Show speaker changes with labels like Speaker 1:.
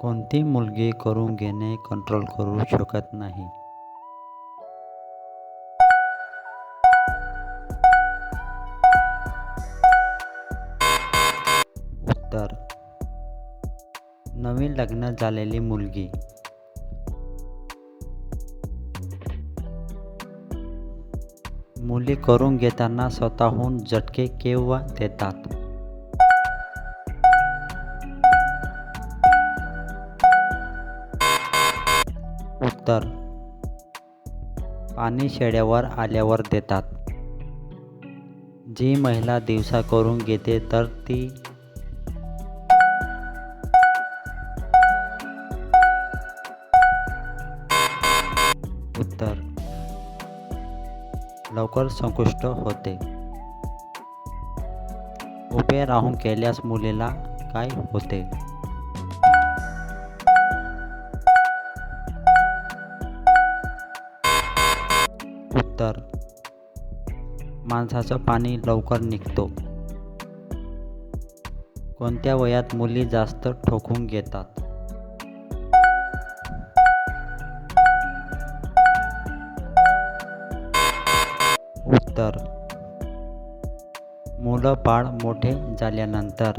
Speaker 1: कोणती मुलगी करून घेणे कंट्रोल करू शकत नाही. उत्तर. नवीन लग्न झालेली मुलगी. मुली करून घेताना स्वतःहून झटके केव्हा देतात? उत्तर. पाणी शेड्यावर आल्यावर देतात. जी महिला दिवसा करून घेते तर ती उत्तर. लवकर संकुष्ट होते. उभे राहून केल्यास मुलीला काय होते? उत्तर. माणसाचं पाणी लवकर निघतो. कोणत्या वयात मुली जास्त ठोकून घेतात? उत्तर. मुलं बाळ मोठे झाल्यानंतर.